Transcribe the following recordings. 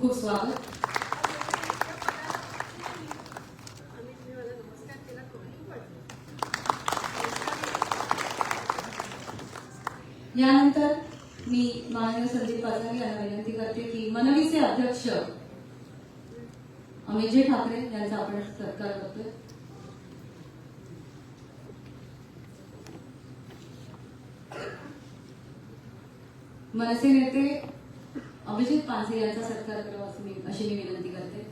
खूप खूप स्वागत यानंतर मी माननीय संदीप पाचंगे यांना विनंती करते की मनवीचे अध्यक्ष अमितजी ठाकरे यांचा आपण सत्कार करतोय. मनसे नेते अभिजित पानसे यांचा सत्कार करावा असं मी अशी मी विनंती करते.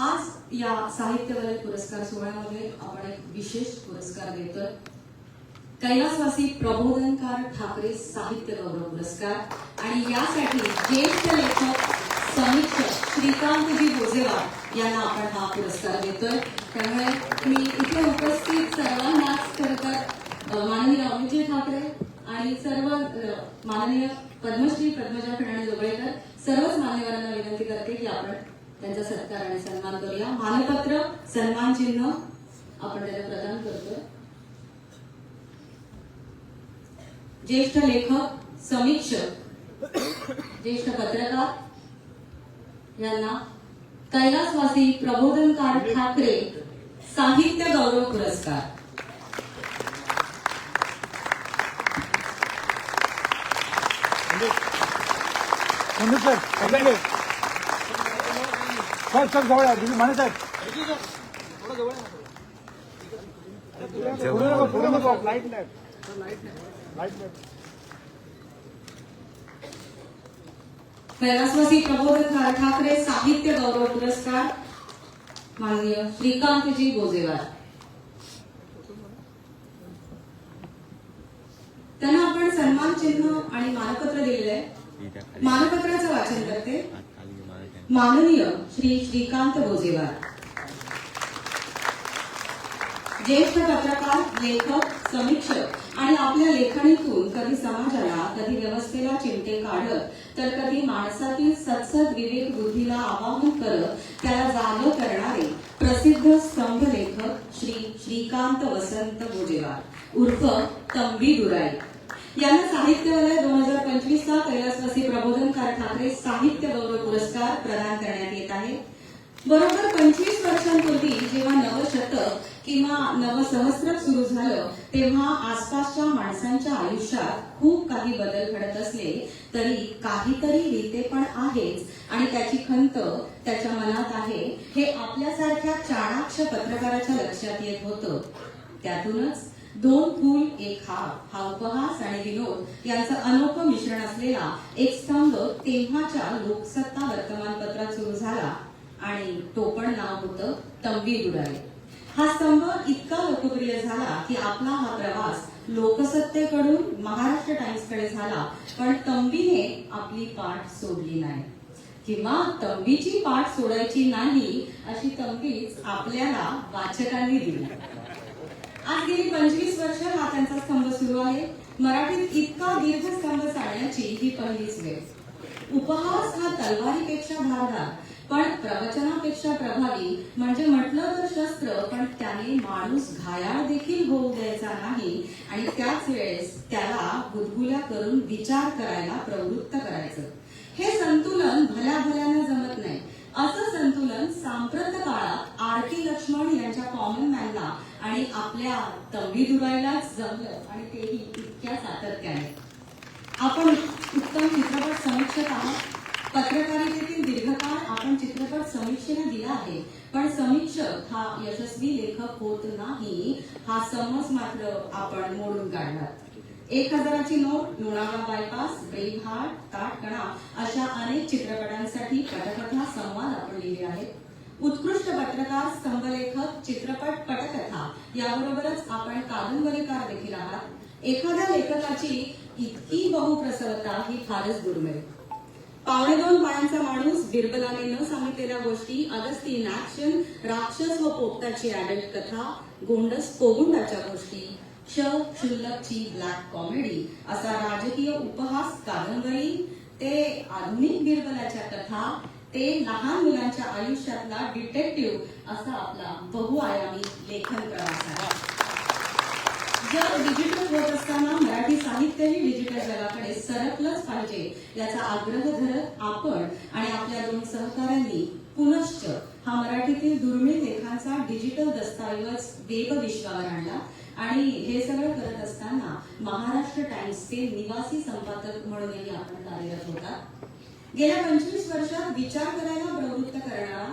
आज या साहित्यवलय पुरस्कार सोहळ्यामध्ये आपण एक विशेष पुरस्कार देतोय. कैलासवासी प्रबोधनकार ठाकरे साहित्य गौरव पुरस्कार. आणि यासाठी ज्येष्ठ लेखक समीक्षक श्रीकांतजी गोजेवार यांना आपण हा पुरस्कार देतोय. त्यामुळे मी इथे उपस्थित सर्वांनाच खरं तर माननीय अमितजी ठाकरे आणि सर्व माननीय पद्मश्री पद्मजा फडणे जोगळेकर सर्वच मान्यवरांना विनंती करते की आपण त्यांचा सत्कार आणि सन्मान करूया. मानपत्र सन्मान चिन्ह आपण त्याला प्रदान करतोय. ज्येष्ठ लेखक समीक्षक ज्येष्ठ पत्रकार यांना कैलासवासी प्रबोधनकार ठाकरे साहित्य गौरव पुरस्कार. संदीप सर सर जवळ आहे तुम्ही साहेब. पुढे नको लाइट नाही लाइट नाही कैलासवासी प्रबोधन ठाकरे साहित्य गौरव पुरस्कार माननीय श्रीकांतजी गोजेवार. त्यांना आपण सन्मान चिन्ह आणि मानपत्र दिलेलं आहे. मानपत्राचं वाचन करते. माननीय श्री श्रीकांत गोजेवार. ज्येष्ठ पत्रकार लेखक समीक्षक आणि आपल्या लेखणीतून कधी समाजाला कधी व्यवस्थेला चिमटे काढत तर कधी माणसातील सत्सद विवेक बुद्धीला आवाहन करत त्याला जाग करणारे प्रसिद्ध स्तंभ लेखक श्री श्रीकांत वसंत गोजेवार. उर्फ तंबी दुराई. यांना साहित्यवलय दोन हजार पंचवीसचा कैलासवासी प्रबोधनकार ठाकरे साहित्य गौरव पुरस्कार प्रदान करण्यात येत आहे. बरोबर पंचवीस वर्षांपूर्वी जेव्हा नवशतक किंवा नवसहस्र सुरू झालं तेव्हा आसपासच्या माणसांच्या आयुष्यात खूप काही बदल घडत असले तरी काहीतरी रीते पण आहेच आणि त्याची खंत त्याच्या मनात आहे. हे आपल्यासारख्या चाणाक्ष पत्रकाराच्या लक्षात येत होतं. त्यातूनच दोन फूल एक हार. हा उपहास आणि विनोद यांचं अनोखं मिश्रण असलेला एक स्तंभ तेव्हाच्या लोकसत्ता वर्तमानपत्रात सुरू झाला आणि तो पण नाव होतं तंबी दुराई हा स्तंभ इतका लोकप्रिय झाला की आपला हा प्रवास लोकसत्तेकडून महाराष्ट्र टाइम्सकडे झाला पण तंबीने आपली पाठ सोडली नाही. किंवा तंबीची पाठ सोडायची नाही अशी तंबीच आपल्याला वाचकांनी दिली. आज गेली पंचवीस वर्ष हा त्यांचा स्तंभ सुरू आहे. मराठीत इतका दीर्घ स्तंभ चालण्याची ही पहिलीच वेळ. उपहास हा तलवारीपेक्षा धारदार पण प्रवचनापेक्षा प्रभावी म्हणजे म्हटलं तर शस्त्र पण त्याने माणूस घायाळ देखील होऊ द्यायचा नाही आणि त्याच वेळेस त्याला गुदगुल्या करून विचार करायला प्रवृत्त करायचं. हे संतुलन भल्या भल्यानं जमत नाही. असं संतुलन सांप्रत काळात आर टी लक्ष्मण यांच्या कॉमन मॅनला आणि आपल्या तंबी दुरायलाच जमलं आणि तेही इतक्या सातत्याने. आपण उत्तम चित्रपट समीक्षक आहात. पत्रकारितेतील दीर्घकाळ आपण चित्रपट समीक्षेने दिला आहे. पण समीक्षक हा यशस्वी लेखक होत नाही. हा समज मात्र आपण मोडून काढला एक हजाराची note Lonavala bypass brave heart ताटकणा अशा अनेक चित्रपटांसाठी पटकथा संवाद आपण लिहिले आहेत. उत्कृष्ट पत्रकार स्तंभलेखक चित्रपट पटकथा याबरोबरच आपण कादंबरीकार देखील आहात. एखाद्या लेखकाची इतकी बहुप्रसवता ही फारच दुर्मिळ. पावणे दोन पायांचा माणूस बिरबलाने न सांगितलेल्या गोष्टी अगस्ती ऍक्शन राक्षस व पोपटाची ऍडल्ट कथा गोंडस कोगुंडाच्या गोष्टी क्ष क्षुल्लकची ब्लॅक कॉमेडी असा राजकीय उपहास कादंबरी ते आधुनिक बिरबलाच्या कथा ते लहान मुलांच्या आयुष्यातला डिटेक्टिव्ह असा आपला बहुआयामी लेखन प्रवास आहे. जग डिजिटल होत असताना मराठी साहित्यही डिजिटल जगाकडे सरकलंच पाहिजे याचा आग्रह धरत आपण आणि आपल्या दोन सहकाऱ्यांनी पुनश्च हा मराठीतील दुर्मिळ लेखांचा डिजिटल दस्तऐवज वेब विश्वावर आणला आणि हे सगळं करत असताना महाराष्ट्र टाइम्सचे निवासी संपादक म्हणूनही आपण कार्यरत होतात गेल्या पंचवीस वर्षात विचार करायला प्रवृत्त करणारा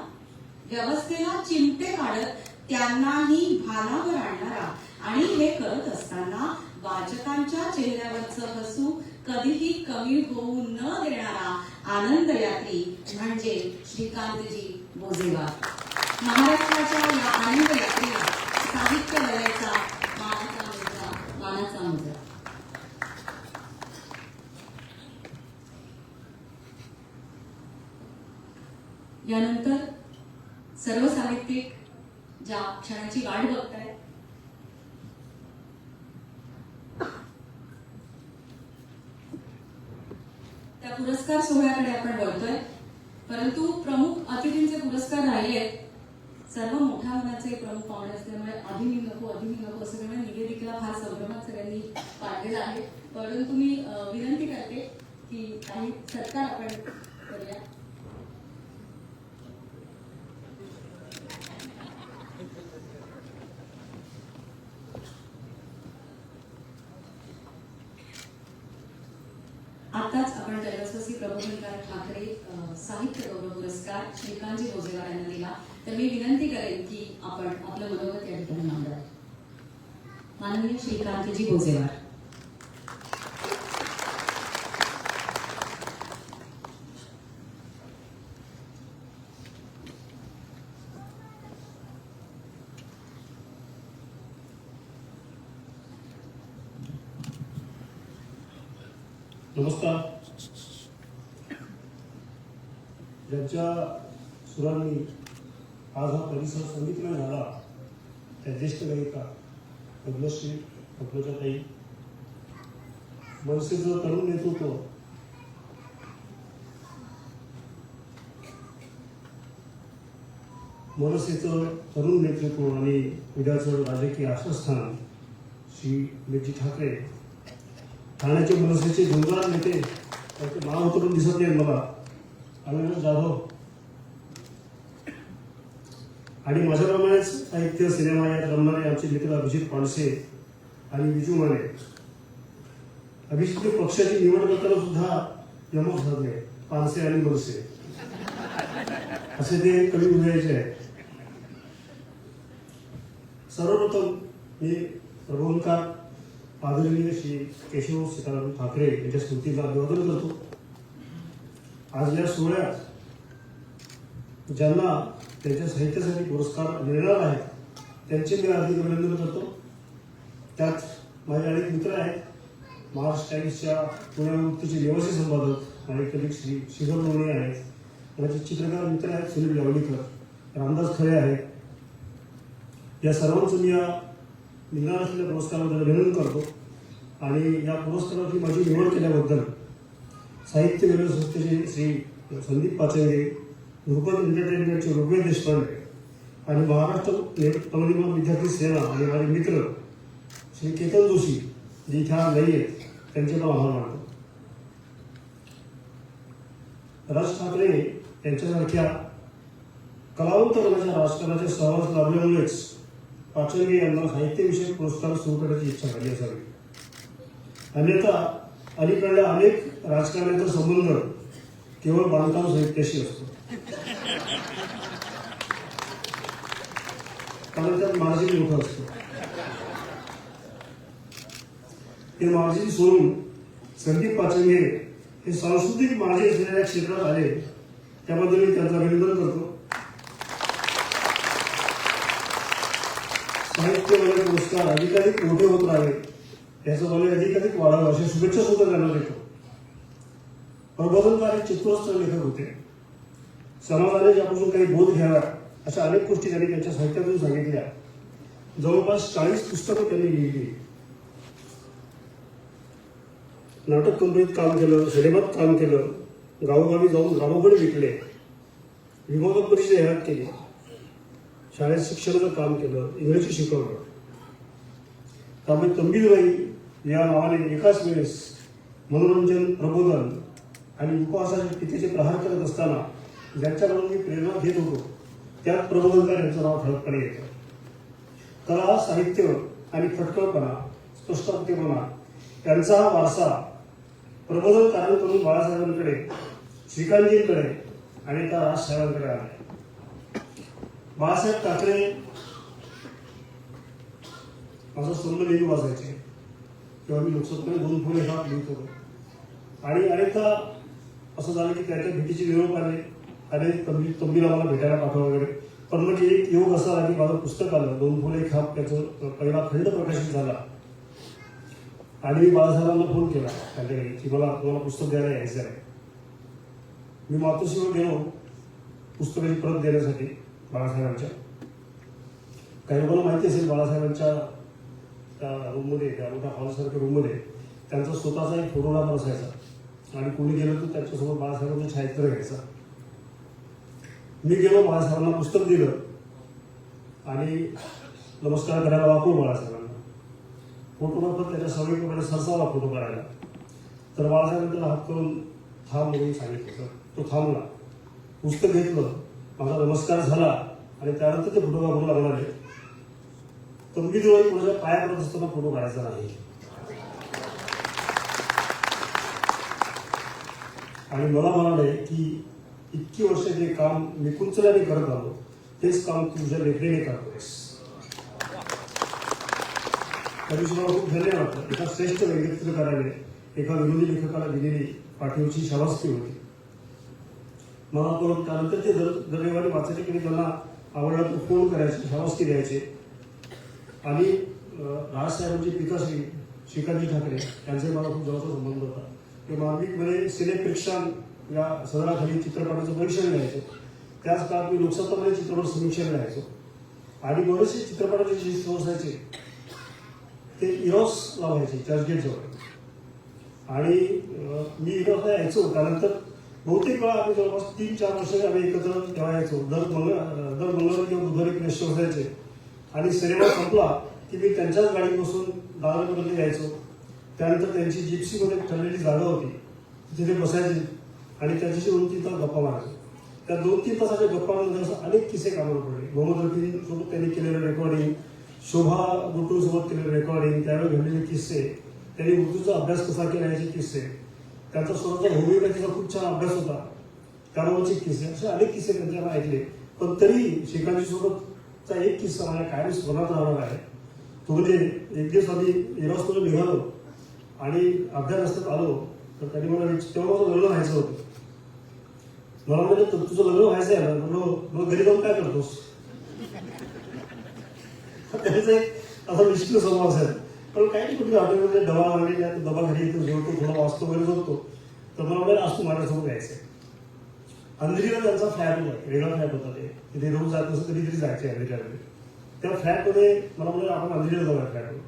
व्यवस्थेला चिमटे काढत त्यांनाही भानावर आणणारा आणि हे करत असताना वाचकांच्या चेहऱ्यावरचं हसू कधीही कमी होऊ न देणारा आनंद यात्री म्हणजे श्रीकांतजी बोजेवार महाराष्ट्राच्या या आनंद यात्रेला साहित्य वयाचा मानाचा मुद्रा मानाचा मुद्रा यानंतर सर्व साहित्यिक ज्या क्षणाची वाट बघतायत त्या पुरस्कार सोहळ्याकडे आपण बोलतोय परंतु प्रमुख अतिथींचे पुरस्कार राहिले सर्व मोठ्या मनाचे प्रमुख पाहुणे असल्यामुळे आधी मी नको आधी मी नको असं सगळं निवेदिकेला फार संभ्रमात सगळ्यांनी पाठलेला आहे. परंतु मी विनंती करते की काही सत्कार आपण करूया आताच आपण कैलासवासी प्रबोधनकार ठाकरे अ, साहित्य गौरव पुरस्कार श्रीकांतजी भोजेवार यांना दिला. तर मी विनंती करेन की आपण आपलं मनोगत या ठिकाणी मांडूया माननीय श्रीकांतजी भोजेवार नमस्कार ज्यांच्या सुरांनी आज हा परिसर संगीतमय झाला. त्या ज्येष्ठ गायिका पद्मश्री पद्मजा ताई मनसेचं तरुण नेतृत्व. मनसेचं तरुण नेतृत्व आणि उद्याचं राजकीय आश्वस्थान श्री मिरजी ठाकरे. ठाण्याचे मनसेचे जोरदार नेते त्याचे नाव उतरून दिसत नाही मला. अविनाश जाधव. आणि माझ्याप्रमाणेच साहित्य सिनेमा यात रमणारे आमचे मित्र अभिजित पानसे आणि विजू माने. अभिजित पक्षाची निवड करताना सुद्धा यमक झाले पानसे आणि मनसे. असे ते कवी उदयाचे आहेत. सर्वप्रथम मी प्रबोधनकार आदरणीय श्री केशव सीताराम ठाकरे यांच्या स्मृतीला अभिवादन करतो. आज या सोहळ्यात ज्यांना त्यांच्या साहित्यासाठी पुरस्कार मिळणार आहेत त्यांचे मी हार्दिक अभिनंदन करतो. त्यात माझे अनेक मित्र आहेत महाराष्ट्र टाईम्सच्या पुण्यावृत्तीचे निवासी संपादक आणि कलिक श्री शिखर लोणे आहेत. माझे चित्रकार मित्र आहेत सुनील यावलीकर रामदास खरे आहेत. या सर्वांचं मी या निघणार असलेल्या पुरस्काराबद्दल अभिनंदन करतो. आणि या पुरस्काराची माझी निवड केल्याबद्दल साहित्य विरोध संस्थेचे श्री संदीप पाचंगे रुपन एंटरटेनमेंटचे ऋग्वेद देशपांडे आणि महाराष्ट्र नवनिर्माण विद्यार्थी सेना आणि माझे मित्र श्री केतन जोशी जे इथे आज नाही आहेत त्यांचे नाव आभार मानतो राज ठाकरे यांच्यासारख्या कलावंत वर्गाच्या राजकारणाच्या सहवास लाभल्यामुळेच पाचंगे यांना साहित्यविषयक पुरस्कार सुरू करण्याची इच्छा झाली असावी. अन्यथा अलीकडल्या अनेक राजकारण्याचा संबंध केवळ बांधकाम साहित्याशी असतो. कारण त्यात मार्जिन मोठं असतं. ते मार्जिन सोडून संदीप पाचंगे हे सांस्कृतिक मार्जिन असलेल्या क्षेत्रात आले त्याबद्दल मी त्यांचं अभिनंदन करतो. साहित्य पुरस्कार अधिकाधिक मोठे होत राहावे याचं मला अधिकाधिक वाढावं अशा शुभेच्छा सुद्धा त्यांना देतो प्रबोधनकारी चित्तवस्त्र लेखक होते. समाजाने ज्यापासून काही बोध घ्यावा अशा अनेक गोष्टी त्यांनी त्यांच्या साहित्यातून सांगितल्या. जवळपास चाळीस पुस्तकं त्यांनी लिहिली. नाटक कंपनीत काम केलं सिनेमात काम केलं गावोगावी जाऊन ग्रामोघड विकले विभाग परिषद जाहिरात केली शाळेत शिक्षणाचं काम केलं इंग्रजी शिकवलं. त्यामुळे तंबीरबाई या नावाने एकाच वेळेस मनोरंजन प्रबोधन आणि उपवासाचे टीकेचे प्रहार करत असताना ज्यांच्याकडून मी प्रेरणा घेत होतो त्यात प्रबोधनकार यांचं नाव ठळकपणे येतं. कला साहित्य आणि फटकळपणा स्पष्टपणा त्यांचा हा वारसा प्रबोधनकारांकडून बाळासाहेबांकडे श्रीकांतजींकडे आणि त्या राजसाहेबांकडे आला बाळासाहेब ठाकरे माझा स्तंभ नेहमी वाजायचे. किंवा मी लोकसभेने दोन फुले हा लिहित होतो आणि अनेकदा असं झालं की त्याच्या भेटीचे निरोप आले. अनेक तंबी तंबीला मला भेटायला पाठवा वगैरे. पण मग एक योग असा आला की माझं पुस्तक आलं. दोन फुले खाप त्याचं पहिला खंड प्रकाशित झाला. आणि मी बाळासाहेबांना फोन केला त्यांच्याकडे की मला तुम्हाला पुस्तक द्यायला यायचं आहे. मी मातोश्रीवर गेलो पुस्तकाची परत देण्यासाठी बाळासाहेबांच्या. काही लोकांना माहिती असेल बाळासाहेबांच्या त्या रूममध्ये त्या मोठ्या हॉलसारख्या रूममध्ये त्यांचा स्वतःचा एक फोटोग्राफ असायचा आणि कोणी गेलं तर त्याच्यासोबत बाळासाहेबांचं छायाचित्र घ्यायचं. मी गेलो बाळासाहेबांना पुस्तक दिलं. आणि नमस्कार करायला वापरू बाळासाहेबांना. फोटोग्राफर त्याच्या सवयीप्रमाणे सरसावला फोटो काढायला. तर बाळासाहेबांनी हात करून थांब म्हणून सांगितलं तर तो थांबला. पुस्तक घेतलं. माझा नमस्कार झाला. आणि त्यानंतर ते फोटोग्राफर लागणार आहे तंबी डोळे कोणाच्या पाया पडत असताना फोटो काढायचा नाही. आणि मला म्हणाले की इतकी वर्ष जे काम निकुंचल्याने करत आलो तेच काम तुझ्या लेखणीने करतोयस. तरी सुद्धा खूप धन्य एका श्रेष्ठ व्यक्तित्वकाराने एका विनोदी लेखकाला दिलेली पाठीवरची शाबासकी होती. मला परत त्यानंतर ते दर दर वाचायचे की त्यांना आवडला उपयोग फोन करायचे शाबासकी द्यायचे. आणि राजसाहेबांची म्हणजे पिताश्री श्रीकांतजी ठाकरे यांचे मला खूप जवळचा संबंध होता. ते मार्मिकमध्ये सिनेप्रेक्षण या सदराखाली चित्रपटाचं परीक्षण घ्यायचं त्याच काळात मी लोकसत्तामध्ये चित्रपट समीक्षण घ्यायचो आणि बरेचसे चित्रपटाचे जे शो असायचे ते इरॉस लावायचे चर्चगेटजवळ आणि मी इरॉसला यायचो. त्यानंतर बहुतेक वेळा आम्ही जवळपास तीन चार वर्ष आम्ही एकत्र तेव्हा यायचो. दर मंगळ दर मंगळवारी किंवा बुधवारी एक शो असायचे आणि सिनेमा संपला की मी त्यांच्याच गाडीत बसून दादरपर्यंत यायचो. त्यानंतर त्यांची जिप्सीमध्ये ठरलेली जागा होती. तिथे बसायची आणि त्यांच्याशी दोन तीन तास गप्पा मारायचे. त्या दोन तीन तासाच्या गप्पामध्ये असं अनेक किस्से कामाला पडले. मोहम्मद रफी सोबत त्यांनी केलेलं रेकॉर्डिंग शोभा गुटूसोबत केलेलं रेकॉर्डिंग त्यावेळी घडलेले किस्से त्यांनी उर्दूचा अभ्यास कसा केला याचे किस्से. त्यांचा स्वतःचा होमिओपॅथीचा खूप छान अभ्यास होता. त्याबाबतचे किस्से असे अनेक किस्से त्यांच्याकडे ऐकले. पण तरी श्रीकांतजी चा एक किस्सा मला कायम स्मरणात राहणार आहे. तो म्हणजे एक दिवस आम्ही इरॉसकडून निघालो आणि अर्ध्या रस्त्यात आलो. तर त्यांनी मला तेव्हा माझं लग्न व्हायचं होतं. मला म्हणजे तुझं लग्न व्हायचं आहे ना? म्हणलो हो. मग घरी जाऊन काय करतोस? त्याचा एक असा निष्ठित स्वभाव असेल पण काही कुठली कुठे हॉटेलमध्ये डबा आणलेली आहे डबा घरी येतो जेवतो थोडा वाचतो वगैरे झोपतो तर मला वगैरे असतो माझ्यासोबत यायचं अंधेरीला त्यांचा फ्लॅट होता वेगळा फ्लॅट होता ते. तिथे रोज जात नसतं कधीतरी जायचे अंधेरीला त्या फ्लॅटमध्ये मला म्हणाले आपण अंधेरीला जाऊया फ्लॅटवर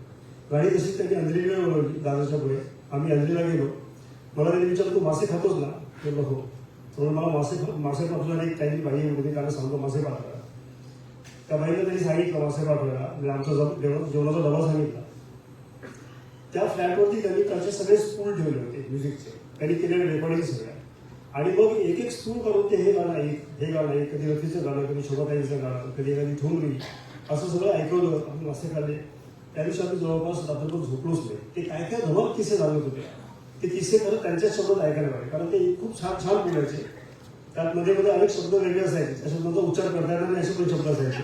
गाडी तशीच त्यांनी अंधेरीला बोलवली दादाच्या पुढे. आम्ही अंधेरीला गेलो. मला त्यांनी विचारलं तू मासे खातोस ना? ते हो. म्हणून मला मासे मासे पाठवला एक काही बाई होती कारण सांगतो मासे पाठवला त्या बाईला त्यांनी सांगितलं मासे पाठवायला म्हणजे आमचा जेवण- जेवणाचा डबा सांगितला. त्या फ्लॅटवरती त्यांनी त्यांचे सगळे स्कूल ठेवले होते म्युझिकचे. त्यांनी केलेले रेकॉर्डिंग सगळ्या. आणि मग एक एक सूर करून ते हे गाणं ऐक हे गाणं ऐक कधी रफीचं गाणं कधी शोभाताईचं गाणं कधी एखादी ठोंगरी असं सगळं ऐकवलं आम्ही मासे खाल्ले त्या दिवशी आम्ही जवळपास रात्रभर झोपलोच नाही. ते काय काय धमक किस्से सांगत होते. ते किस्से खरं त्यांच्याच शब्दात ऐकायला पाहिजे कारण ते खूप छान छान बोलायचे. त्यात मध्ये मध्ये अनेक शब्द वेगळे असायचे. त्या शब्दांचा उच्चार करता येणार नाही असे पण शब्द असायचे.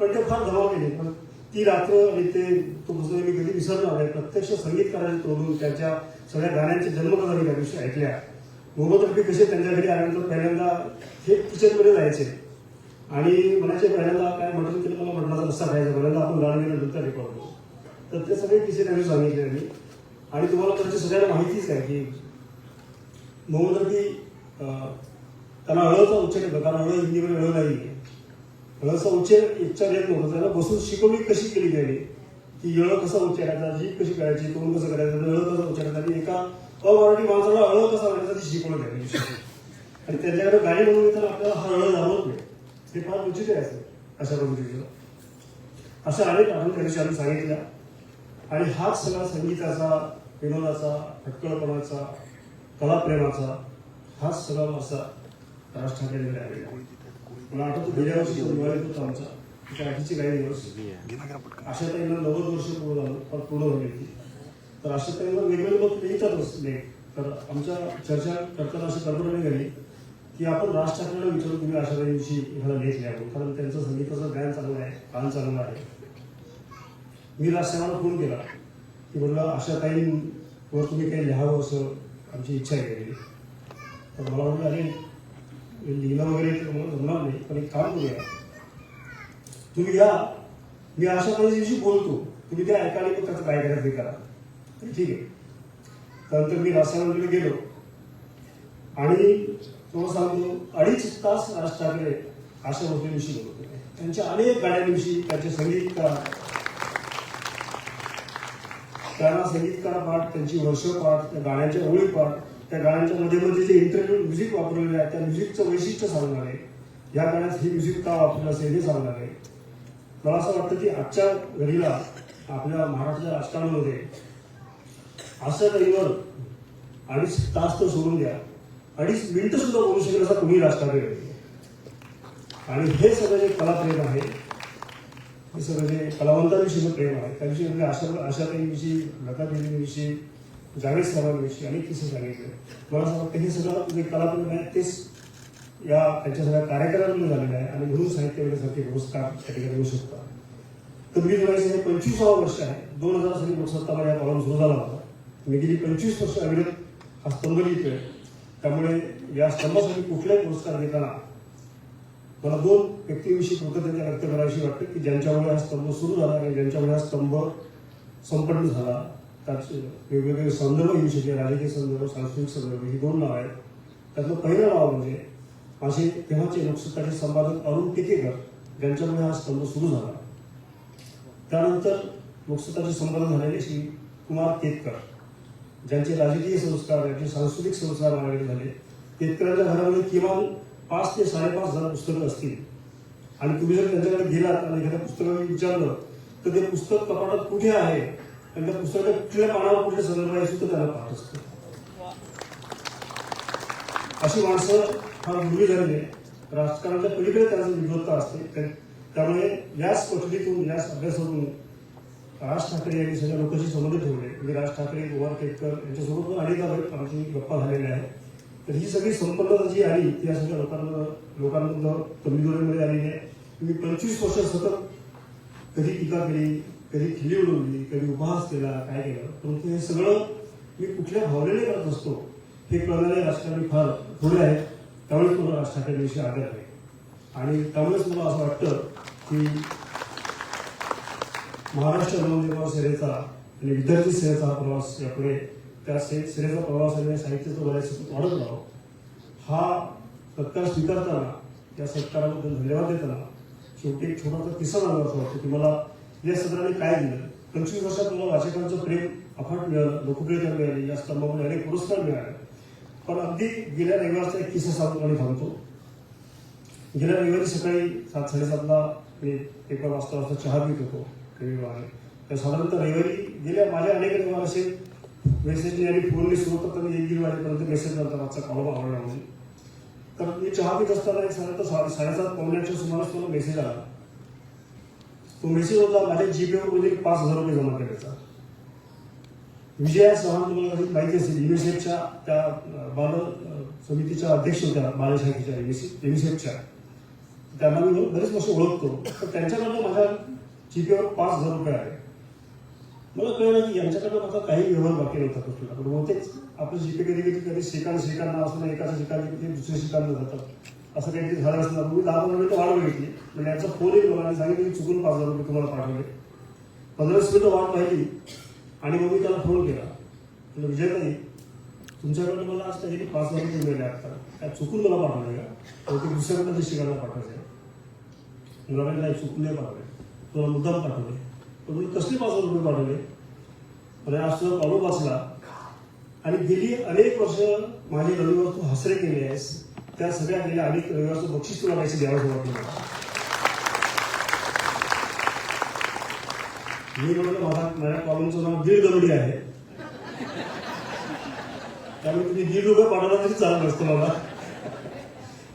पण ते फार धमाल आहे पण ती रात्र आणि ते तो पुस्तक मी कधी विसरणार आहे प्रत्यक्ष संगीतकारांनी तोडून त्यांच्या सगळ्या गाण्यांच्या जन्मकथा मी त्या दिवशी ऐकल्या. मोहम्मद रफी कसे त्यांच्या घरी आल्यानंतर पहिल्यांदा हे किचनमध्ये जायचे. आणि म्हणायचे पहिल्यांदा काय मटण केलं मला मटणाचा रस्ता खायचा. पहिल्यांदा आपण गाणं गेलं नंतर रेकॉर्ड तर ते सगळे किस्से त्यांनी सांगितले त्यांनी. आणि तुम्हाला त्यांची सगळ्यांना माहितीच आहे की मोहम्मद रफी त्यांना अळचा उच्चार येतो कारण अळ हिंदीमध्ये अळ नाही. हळचा उच्चार उच्चार येत नव्हता. त्याला बसून शिकवणी कशी केली गेली की यळ कसा उच्चारायचा जी कशी करायची तोंड कसं करायचं अळ कसा उच्चारायचा आणि एका अमराठी माणसाला अळ कसा म्हणायचा ती शिकवण घ्यायची आणि त्यांच्याकडे गाडी म्हणून येताना आपल्याला हा अळ जाणवत नाही. ते फार उचित आहे असं अशा पद्धतीचं. असं अनेक आठवणी त्या दिवशी आम्ही सांगितल्या. आणि हाच सगळा संगीताचा विनोदाचा फटकळपणाचा कलाप्रेमाचा हाच सगळा असा राज ठाकरे आलेला आहे. मला आठवतं गेल्या वर्षी तो दिवाळीत होता आमचा. त्या काही दिवस अशा ताईंना नव्वद वर्ष पूर्ण झालं पूर्ण झाली तर अशा ताईंना वेगवेगळे लोक येतात नाही तर आमच्या चर्चा करताना अशी कल्पना झाली की आपण राज ठाकरेला विचारू तुम्ही अशा दिवशी एखादा लेख लिहावं कारण त्यांचं संगीताचं ज्ञान चांगलं आहे कान चांगलं आहे. मी राजसाहेबांना फोन केला. की म्हटलं अशा ताईंवर तुम्ही काही लिहावं असं आमची इच्छा आहे. तर मला म्हटलं अरे लिहिणं वगैरे होणार जमणार नाही पण एक काम करूया तुम्ही या मी अशा दिवशी बोलतो तुम्ही ते ऐकायला पण मग त्याचं काय करायचं ते करा तर ठीक आहे त्यानंतर मी राजसाहेबांकडे गेलो आणि तुम्हाला सांगतो अडीच तास राज ठाकरे अशा गोष्टींविषयी बोलत होते त्यांच्या अनेक गाण्यांविषयी त्यांचे संगीतकार त्यांना संगीतकार पाठ त्यांची वर्ष पाठ त्या गाण्याच्या ओळी पाठ त्या गाण्यांच्या मध्ये मध्ये जे इंटरव्ह्यू म्युझिक वापरलेलं आहे त्या म्युझिकचं वैशिष्ट्य सांगणार आहे. या गाण्यात हे म्युझिक का वापरलं असेल हे सांगणार आहे. मला असं वाटतं की आजच्या घडीला आपल्या महाराष्ट्राच्या राजकारणामध्ये असं काहीवर अडीच तास तर सोडून द्या. अडीच मिनिटं सुद्धा बोलू शकेल असा कोणी राजकारणी नाही. आणि हे सगळं जे कलाप्रेम आहे हे सगळं जे कलावंतांविषयीचं प्रेम आहे त्याविषयी म्हणजे आशा आशाताईंविषयी लता देवींविषयी जावेद साहेबांविषयी अनेक किस्से सांगितले मला असं वाटतं हे सगळं जे कलाप्रेम आहे तेच या त्यांच्या सगळ्या कार्यक्रमांमध्ये झालेलं आहे आणि म्हणून साहित्य पुरस्कार त्या ठिकाणी मिळू शकतात तर मी म्हणायचं हे पंचवीसावं वर्ष आहे. दोन हजार साली लोकसत्ता या पालन सुरू झाला होता. मी गेली पंचवीस वर्ष अविरत हा स्तंभ लिहितोय. त्यामुळे या स्तंभासाठी कुठलाही पुरस्कार देताना मला दोन व्यक्तीविषयी कृतज्ञता व्यक्त करावीशी वाटते की ज्यांच्यामुळे हा स्तंभ सुरू झाला आणि ज्यांच्यामुळे हा स्तंभ संपन्न झाला. वेगवेगळे संदर्भ येऊ शकले. राजकीय संदर्भ सांस्कृतिक संदर्भ ही दोन नाव आहेत. त्यातलं पहिलं नाव म्हणजे माझे तेव्हाचे लोकसत्ताचे संपादक अरुण टिकेकर ज्यांच्यामुळे हा स्तंभ सुरू झाला. त्यानंतर लोकसत्ताचे संपादक झालेले श्री कुमार केतकर ज्यांचे राजकीय संस्कार यांचे सांस्कृतिक संस्कार माझ्याकडे झाले. केतकरांच्या घरामध्ये किमान पाच ते साडेपाच हजार पुस्तकं असतील. आणि तुम्ही जर त्यांच्याकडे गेलात आणि एखाद्या पुस्तकाला विचारलं तर ते पुस्तक कपाटात कुठे आहे? आणि त्या पुस्तकाच्या कुठल्या पानावर कुठले संदर्भ आहे सुद्धा त्याला पाहत असतं अशी माणसं फार मुली झालेली आहे. राजकारणाच्या पलीकडे त्याचं विद्वत्ता असते त्यामुळे याच कोठडीतून याच अभ्यासातून राज ठाकरे यांनी सगळ्या लोकांशी संबंध ठेवले. म्हणजे राज ठाकरे गोवा केटकर यांच्यासोबत पण आमची गप्पा झालेल्या आहेत. तर ही सगळी संपन्नता जी आली ती या सगळ्या लोकांना लोकांमधलं कमी आलेली आहे. मी पंचवीस वर्ष सतत कधी टीका केली कधी खिल्ली उडवली कधी उपहास केला काय केलं परंतु हे सगळं मी कुठल्या भावनेने करत असतो हे प्रणाली राजकारणी फार थोडे आहेत. त्यामुळेच मला राज ठाकरेंविषयी आदर आहे. आणि त्यामुळेच मला असं वाटतं की महाराष्ट्र नवनिर्माण सेनेचा आणि विद्यार्थी सेनेचा हा प्रवास यापुढे त्या से सेनेचा प्रवास आणि साहित्याचं बऱ्याच वाढत राहावं. हा सत्कार स्वीकारताना त्या सत्काराबद्दल धन्यवाद देताना शेवटी एक छोटासा किस्सा आला असं वाटतं की मला या सत्राने काय दिलं? पंचवीस वर्षात मला वाचकांचं प्रेम अफाट मिळालं लोकप्रियता मिळाली या स्तंभामुळे अनेक पुरस्कार मिळाले. पण अगदी गेल्या रविवारचा एक किस्सा सांगतो आणि थांबतो गेल्या रविवारी सकाळी सात साडेसातला मी पेपर वाजता वाजता चहा पीत होतो रविवारी तर साधारणतः रविवारी गेल्या माझ्या अनेक रविवार असे मेसेजने आणि फोनने सुरू करताना एक दीड वाजेपर्यंत मेसेज नंतर आजचा कॉल आवडला म्हणून तर मी चहा पीत असताना एक साधारणतः साडेसात पावण्याच्या सुमारास मला मेसेज आला. तो मेसेज होता माझ्या जीपेवर म्हणजे पाच हजार रुपये जमा करायचा. विजया चव्हाण तुम्हाला माहिती असेल युनिसेफच्या त्या बाल समितीच्या अध्यक्ष होत्या बालशाखेच्या युनिसेफच्या त्यांना मी बरेच वर्ष ओळखतो. तर त्यांच्याकडनं माझ्या जीपेवर पाच हजार रुपये आहे मला कळलं की यांच्याकडनं माझा काही व्यवहार बाकी नव्हता कुठला पण बहुतेक आपलं जीपे कधी कधी कधी सेकंड सेकंड असं एकाच्या ठिकाणी दुसऱ्या ठिकाणी जातात. असं काहीतरी झालं असणार मी दहा पंधरा मिनिटं वाट बघितली. म्हणजे याचा फोन येईल मला आणि सांगितलं की चुकून पाच हजार रुपये तुम्हाला पाठवले. पंधरा मिनिटं वाट पाहिली. आणि मग मी त्याला फोन केला. विचार नाही तुमच्याकडे मला आज त्याच्यानी पाच हजार रुपये मिळाले आता. काय चुकून मला पाठवले का? बहुतेक दुसऱ्याकडनं शिकायला पाठवायचं मला म्हणे, नाही चुकून नाही पाठवले. तुला मुद्दाम पाठवले. पण तुम्ही कसले पाच हजार रुपये पाठवले? म्हणजे आज तुझा कॉलो बसला. आणि गेली अनेक वर्ष माझे रविवार तू हसरे केले आहेस. त्या सगळ्या गेल्या अनेक रविवारचं बक्षीस तुला काहीच द्यावं वाटलं मला. मी म्हटलं माझा माझ्या कॉलमचं नाव दीड गरुडी आहे त्यामुळे तुम्ही दीड रुपये पाठवला तरी चालत असतो मला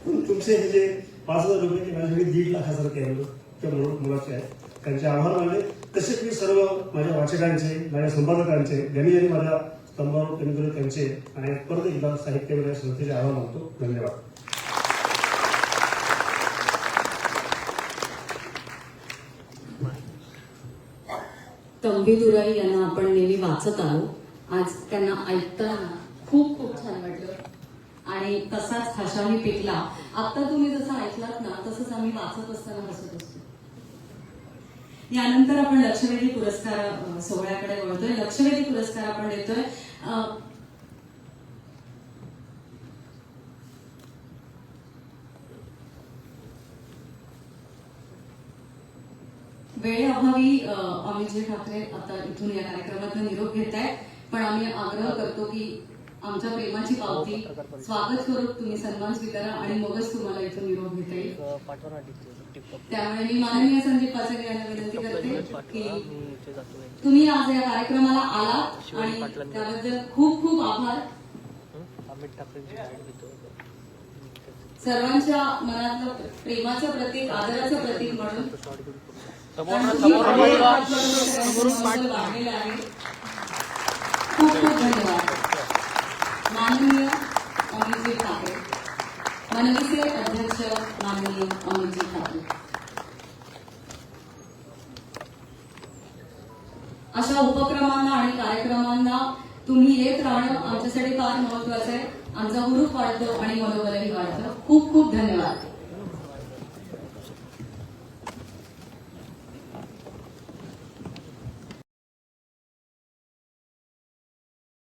पण तुमचे हे जे पाच हजार रुपये ते माझ्यासाठी दीड लाखासारखे आहे त्या म्हणून मुलाचे आहे त्यांचे आभार मानले तसेच मी सर्व माझ्या वाचकांचे माझ्या संपादकांचे ज्यांनी ज्यांनी माझ्या स्तंभावर कमी त्यांचे आणि परत एकदा साहित्य या संस्थेचे आभार मानतो धन्यवाद तंबीदुराई यांना आपण नेहमी वाचत आलो आज त्यांना ऐकताना खूप खूप छान वाटलं. आणि तसाच हशाही पिकला. आता तुम्ही जसं ऐकलात ना तसंच आम्ही वाचत असताना हसत असतो. यानंतर आपण लक्षवेधी पुरस्कार सोहळ्याकडे वळतोय. लक्षवेधी पुरस्कार आपण देतोय. वेळेअभावी अमितजी ठाकरे आता इथून या कार्यक्रमात निरोप घेत आहेत पण आम्ही आग्रह करतो की आमच्या प्रेमाची पावती स्वागत करू तुम्ही सन्मान स्वीकारा आणि मगच तुम्हाला इथून निरोप घेता येईल. त्यामुळे मी माननीय संदीप पाचगे यांना विनंती करते की तुम्ही आज या कार्यक्रमाला आलात आणि त्याबद्दल खूप खूप आभार. सर्वांच्या मनातलं प्रेमाचं प्रतीक आदराचं प्रतीक म्हणून खूप खूप धन्यवाद. माननीय अमितजी ठाकरे. मनविचे अध्यक्ष माननीय अमितजी ठाकरे. अशा उपक्रमांना आणि कार्यक्रमांना तुम्ही येत राहणं आमच्यासाठी फार महत्वाचं आहे. आमचा हुरूप वाढतो आणि मनोबलही वाढतं. खूप खूप धन्यवाद.